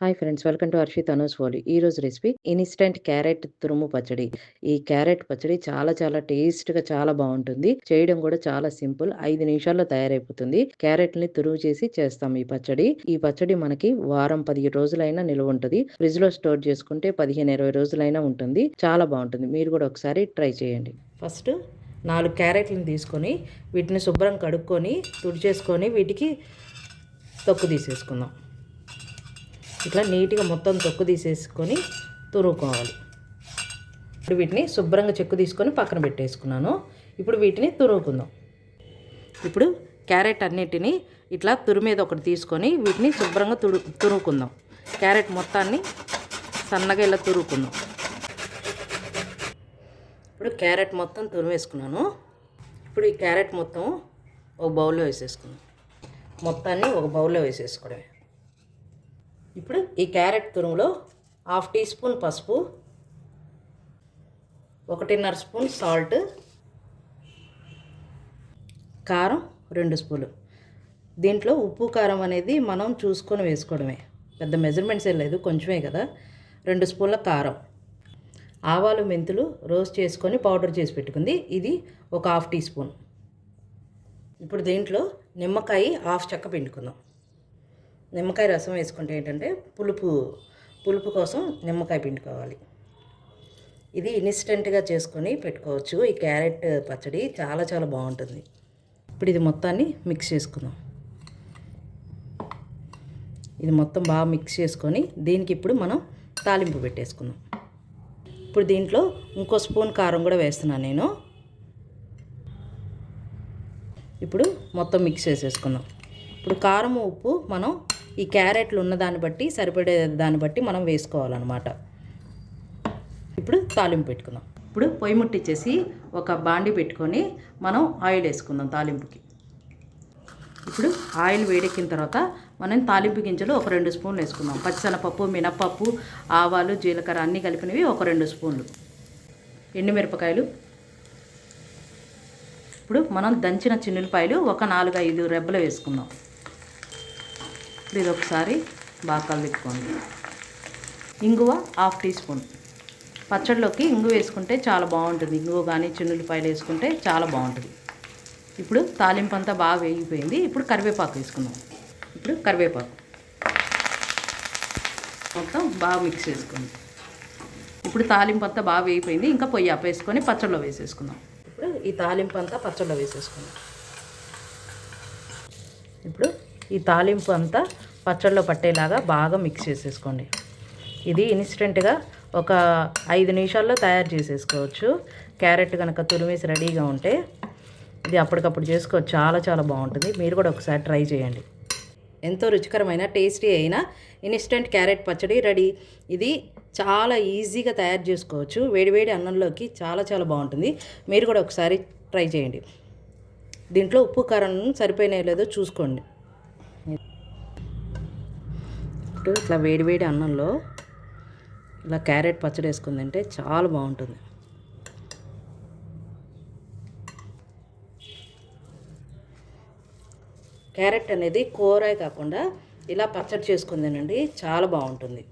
Hi friends welcome to Harshit Anu's వాలీ ఈరోజు recipe instant carrot తురుము పచ్చడి. ఈ క్యారెట్ పచ్చడి చాలా చాలా టేస్ట్గా చాలా బాగుంటుంది. చేయడం కూడా చాలా సింపుల్. ఐదు నిమిషాల్లో తయారైపోతుంది. క్యారెట్ని తురుము చేసి చేస్తాం ఈ పచ్చడి. ఈ పచ్చడి మనకి వారం పదిహేను రోజులైనా నిల్వ ఉంటుంది. ఫ్రిడ్జ్లో స్టోర్ చేసుకుంటే పదిహేను ఇరవై రోజులైనా ఉంటుంది. చాలా బాగుంటుంది. మీరు కూడా ఒకసారి ట్రై చేయండి. ఫస్ట్ నాలుగు క్యారెట్లను తీసుకొని వీటిని శుభ్రం కడుక్కొని తుడిచేసుకొని వీటికి తొక్కు తీసేసుకుందాం. ఇట్లా నీట్గా మొత్తం తొక్కు తీసేసుకొని తురుకోవాలి ఇప్పుడు వీటిని శుభ్రంగా చెక్కు తీసుకొని పక్కన పెట్టేసుకున్నాను. ఇప్పుడు వీటిని తురుకుందాం ఇప్పుడు క్యారెట్ అన్నిటిని ఇట్లా తురిమేది ఒకటి తీసుకొని వీటిని శుభ్రంగా తుడు తురుకుందాం క్యారెట్ మొత్తాన్ని సన్నగా ఇలా తురుకుందాం ఇప్పుడు క్యారెట్ మొత్తం తురిమేసుకున్నాను. ఇప్పుడు ఈ క్యారెట్ మొత్తం ఒక బౌల్లో వేసేసుకుందాం. మొత్తాన్ని ఒక బౌల్లో వేసేసుకోవడమే. ఇప్పుడు ఈ క్యారెట్ తురుములో హాఫ్ టీ స్పూన్ పసుపు ఒకటిన్నర స్పూన్ సాల్ట్ కారం రెండు స్పూన్లు. దీంట్లో ఉప్పు కారం అనేది మనం చూసుకొని వేసుకోవడమే. పెద్ద మెజర్మెంట్స్ ఏం లేదు కొంచెమే కదా. రెండు స్పూన్ల కారం. ఆవాలు మెంతులు రోస్ట్ చేసుకొని పౌడర్ చేసి పెట్టుకుంది. ఇది ఒక హాఫ్ టీ స్పూన్. ఇప్పుడు దీంట్లో నిమ్మకాయ హాఫ్ చెక్క పిండుకుందాం. నిమ్మకాయ రసం వేసుకుంటే ఏంటంటే పులుపు పులుపు కోసం నిమ్మకాయ పిండుకోవాలి. ఇది ఇన్స్టెంట్గా చేసుకొని పెట్టుకోవచ్చు. ఈ క్యారెట్ పచ్చడి చాలా చాలా బాగుంటుంది. ఇప్పుడు ఇది మొత్తాన్ని మిక్స్ చేసుకుందాం. ఇది మొత్తం బాగా మిక్స్ చేసుకొని దీనికి ఇప్పుడు మనం తాలింపు పెట్టేసుకుందాం. ఇప్పుడు దీంట్లో ఇంకో స్పూన్ కారం కూడా వేస్తున్నాను నేను. ఇప్పుడు మొత్తం మిక్స్ చేసేసుకుందాం. ఇప్పుడు కారం ఉప్పు మనం ఈ క్యారెట్లు ఉన్న దాన్ని బట్టి సరిపడే దాన్ని బట్టి మనం వేసుకోవాలన్నమాట. ఇప్పుడు తాలింపు పెట్టుకుందాం. ఇప్పుడు పొయ్యి ముట్టించేసి ఒక బాండి పెట్టుకొని మనం ఆయిల్ వేసుకుందాం తాలింపుకి. ఇప్పుడు ఆయిల్ వేడెక్కిన తర్వాత మనం తాలింపు గింజలు ఒక రెండు స్పూన్లు వేసుకుందాం. పచ్చిశనగపప్పు మినప్పప్పు ఆవాలు జీలకర్ర అన్నీ కలిపినవి ఒక రెండు స్పూన్లు. ఎండుమిరపకాయలు. ఇప్పుడు మనం దంచిన చిన్నులపాయలు ఒక నాలుగు ఐదు రెబ్బలు వేసుకుందాం. ఇప్పుడు ఇది ఒకసారి బాగా కలుపుకోండి ఇంగువ హాఫ్ టీ స్పూన్. పచ్చడిలోకి ఇంగు వేసుకుంటే చాలా బాగుంటుంది. ఇంగువ కానీ చిన్నులపాయలు వేసుకుంటే చాలా బాగుంటుంది. ఇప్పుడు తాలింపు అంతా బాగా వేగిపోయింది. ఇప్పుడు కరివేపాకు వేసుకుందాం. ఇప్పుడు కరివేపాకు. మొత్తం బాగా మిక్స్ చేసుకుంది ఇప్పుడు తాలింపు అంతా బాగా వేగిపోయింది. ఇంకా పొయ్యి ఆపేసుకొని పచ్చడిలో వేసేసుకుందాం. ఇప్పుడు ఈ తాలింపు అంతా పచ్చడిలో వేసేసుకుందాం. ఇప్పుడు ఈ తాలింపు అంతా పచ్చళ్ళలో పట్టేలాగా బాగా మిక్స్ చేసేసుకోండి. ఇది ఇన్స్టెంట్గా ఒక ఐదు నిమిషాల్లో తయారు చేసేసుకోవచ్చు. క్యారెట్ కనుక తురిమేసి రెడీగా ఉంటే ఇది అప్పటికప్పుడు చేసుకోవచ్చు చాలా చాలా బాగుంటుంది. మీరు కూడా ఒకసారి ట్రై చేయండి. ఎంతో రుచికరమైన టేస్టీ అయిన ఇన్స్టెంట్ క్యారెట్ పచ్చడి రెడీ. ఇది చాలా ఈజీగా తయారు చేసుకోవచ్చు. వేడివేడి అన్నంలోకి చాలా చాలా బాగుంటుంది. మీరు కూడా ఒకసారి ట్రై చేయండి. దీంట్లో ఉప్పు కారం సరిపోయినాయో లేదో చూసుకోండి. ఇప్పుడు ఇట్లా వేడివేడి అన్నంలో ఇలా క్యారెట్ పచ్చడి వేసుకుంది తింటే చాలా బాగుంటుంది. క్యారెట్ అనేది కూర కాకుండా ఇలా పచ్చడి చేసుకుందేనండి చాలా బాగుంటుంది.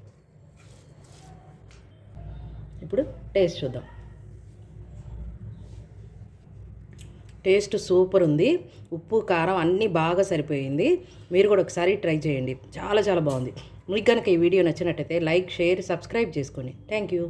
ఇప్పుడు టేస్ట్ చూద్దాం. టేస్ట్ సూపర్ ఉంది. ఉప్పు కారం అన్నీ బాగా సరిపోయింది. మీరు కూడా ఒకసారి ట్రై చేయండి. చాలా చాలా బాగుంది. మీకు కనుక ఈ వీడియో నచ్చినట్టయితే లైక్ షేర్ సబ్స్క్రైబ్ చేసుకోండి. Thank you.